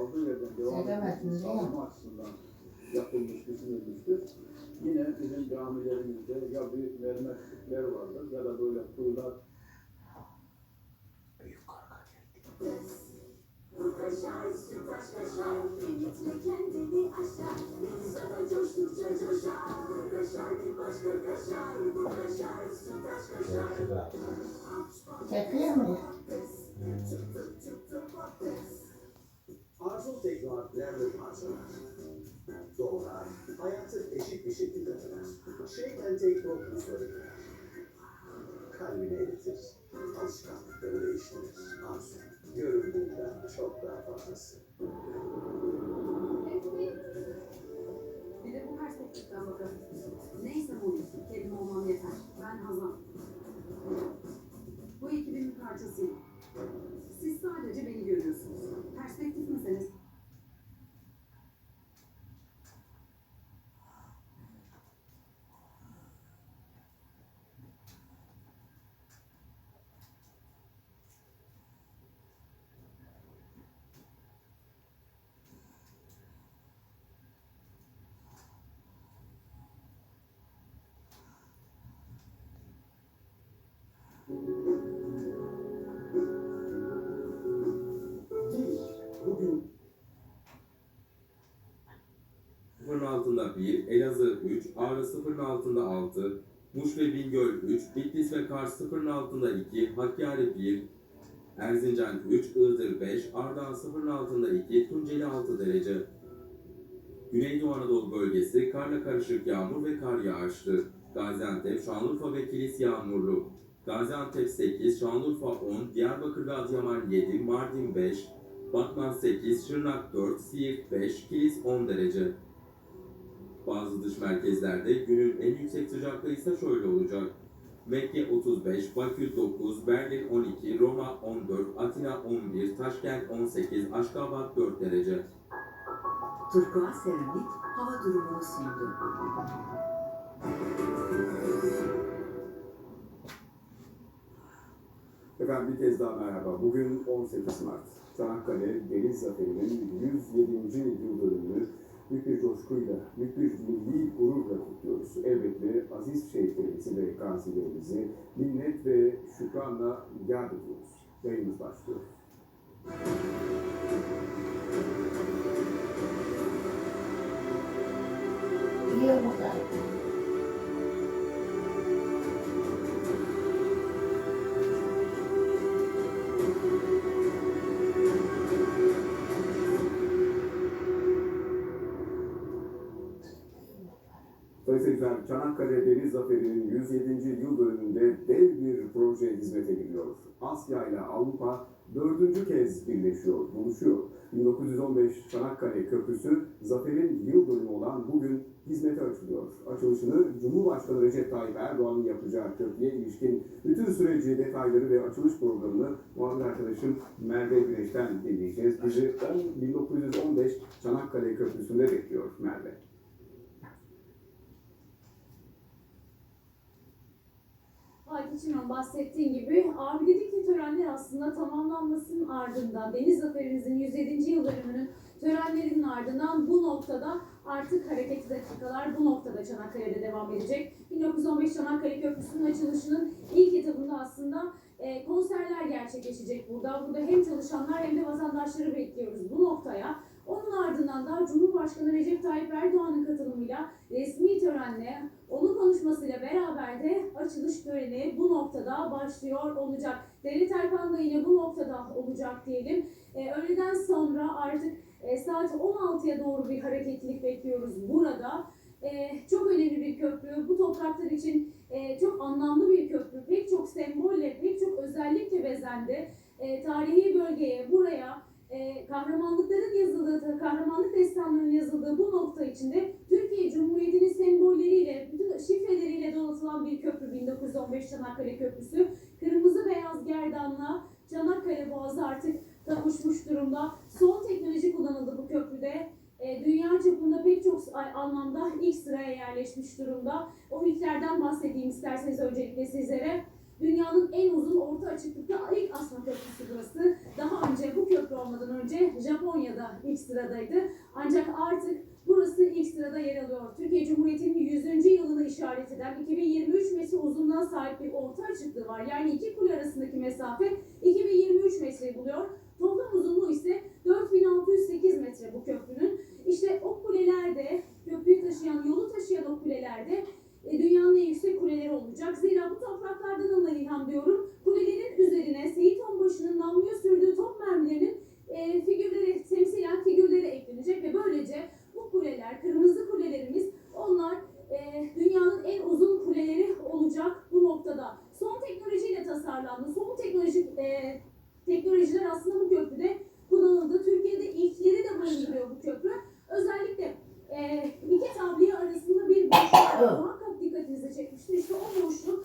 kaldığı yerden devam mi? sağlama açısından yapılmış, düşünülmüştür. Yine bizim camilerimizde ya büyük mermerlikler vardır ya da böyle tuğla Kaşar, sütaş kaşar, kıymetli kendini aşar. Mu? Arzu teknolojilerle parçalar. Doğrar, hayatı eşit bir şekilde döner. Shake and take notları Kalbini eritir, alışkanlıkları değiştirir. Arzu, göründüğünden çok 1, Elazığ 3, Ağrı sıfırın altında 6, Muş ve Bingöl 3, Bitlis ve Kars sıfırın altında 2, Hakkari 1, Erzincan 3, Iğdır 5, Ardahan sıfırın altında 2, Tunceli 6 derece. Güneydoğu Anadolu bölgesi karla karışık yağmur ve kar yağışlı. Gaziantep, Şanlıurfa ve Kilis yağmurlu. Gaziantep 8, Şanlıurfa 10, Diyarbakır ve Adıyaman 7, Mardin 5, Batman 8, Şırnak 4, Siirt 5, Kilis 10 derece. Bazı dış merkezlerde günün en yüksek sıcaklığı ise şöyle olacak. Mekke 35, Bakü 9, Berlin 12, Roma 14, Atina 11, Taşkent 18, Aşkabat 4 derece. Turkuaz Seramik hava durumunu sundu. Efendim bir kez daha merhaba. Bugün 18 Mart. Çanakkale Deniz Zaferi'nin 107. yıl dönümünü büyük bir coşkuyla, büyük bir milli gururla kutluyoruz. Elbette aziz şehitlerimizi ve gazilerimizi minnet ve şükranla yad ediyoruz. Yayınımız başlıyor. Yiyor seyirciler, Çanakkale Deniz Zaferi'nin 107. yıl dönümünde dev bir proje hizmete giriyor. Asya ile Avrupa dördüncü kez birleşiyor, buluşuyor. 1915 Çanakkale Köprüsü zaferin yıl dönümü olan bugün hizmete açılıyor. Açılışını Cumhurbaşkanı Recep Tayyip Erdoğan'ın yapacağı köprüye ilişkin bütün süreci, detayları ve açılış programını muhabir arkadaşım Merve Güneş'ten dinleyeceğiz. Bizi 10 1915 Çanakkale Köprüsü'nde bekliyor Merve. Fatih'in bahsettiğin gibi abidelik törenler aslında tamamlanmasının ardından Deniz Zaferimizin 107. yıl dönümünün törenlerinin ardından bu noktada artık hareketli dakikalar bu noktada Çanakkale'de devam edecek. 1915 Çanakkale Köprüsü'nün açılışının ilk etabında aslında e, konserler gerçekleşecek burada. Burada hem çalışanlar hem de vatandaşları bekliyoruz bu noktaya. Ardından da Cumhurbaşkanı Recep Tayyip Erdoğan'ın katılımıyla resmi törenle onun konuşmasıyla beraber de açılış töreni bu noktada başlıyor olacak. Devlet Erkan da yine bu noktada olacak diyelim. Ee, öğleden sonra artık e, saat 16'ya doğru bir hareketlilik bekliyoruz burada. Ee, çok önemli bir köprü. Bu topraklar için e, çok anlamlı bir köprü. Pek çok sembolle, pek çok özellikle bezendi. E, tarihi bölgeye, buraya e, kahramanlıkların yazıldığı, kahramanlık destanlarının yazıldığı bu nokta içinde Türkiye Cumhuriyeti'nin sembolleriyle, bütün şifreleriyle donatılan bir köprü 1915 Çanakkale Köprüsü. Kırmızı beyaz gerdanla Çanakkale Boğazı artık kavuşmuş durumda. Son teknoloji kullanıldı bu köprüde. E, dünya çapında pek çok anlamda ilk sıraya yerleşmiş durumda. O ilklerden bahsedeyim isterseniz öncelikle sizlere. Dünyanın en uzun orta açıklıkta ilk asma köprüsü burası. Daha önce olmadan önce Japonya'da ilk sıradaydı. Ancak artık burası ilk sırada yer alıyor. Türkiye Cumhuriyeti'nin 100. yılını işaret eden 2023 metre uzunluğuna sahip bir orta açıklığı var. Yani iki kule arasındaki mesafe 2023 metreyi buluyor. Toplam uzunluğu ise 4608 metre bu köprünün. İşte o kulelerde, köprüyü taşıyan, yolu taşıyan o kulelerde e, dünyanın en yüksek kuleleri olacak. Zira bu topraklardan alınan ilham diyorum. Kulelerin üzerine Seyit Onbaşı'nın namluya sürdüğü top mermilerinin e, figürleri, temsilen figürleri eklenecek ve böylece bu kuleler, kırmızı kulelerimiz onlar e, dünyanın en uzun kuleleri olacak bu noktada. Son teknolojiyle tasarlandı. Son teknoloji, e, teknolojiler aslında bu köprüde kullanıldı. Türkiye'de ilkleri de barındırıyor bu köprü. Özellikle e, iki tabliye arasında bir boşluk muhakkak dikkatinizi çekmiştir. İşte o boşluk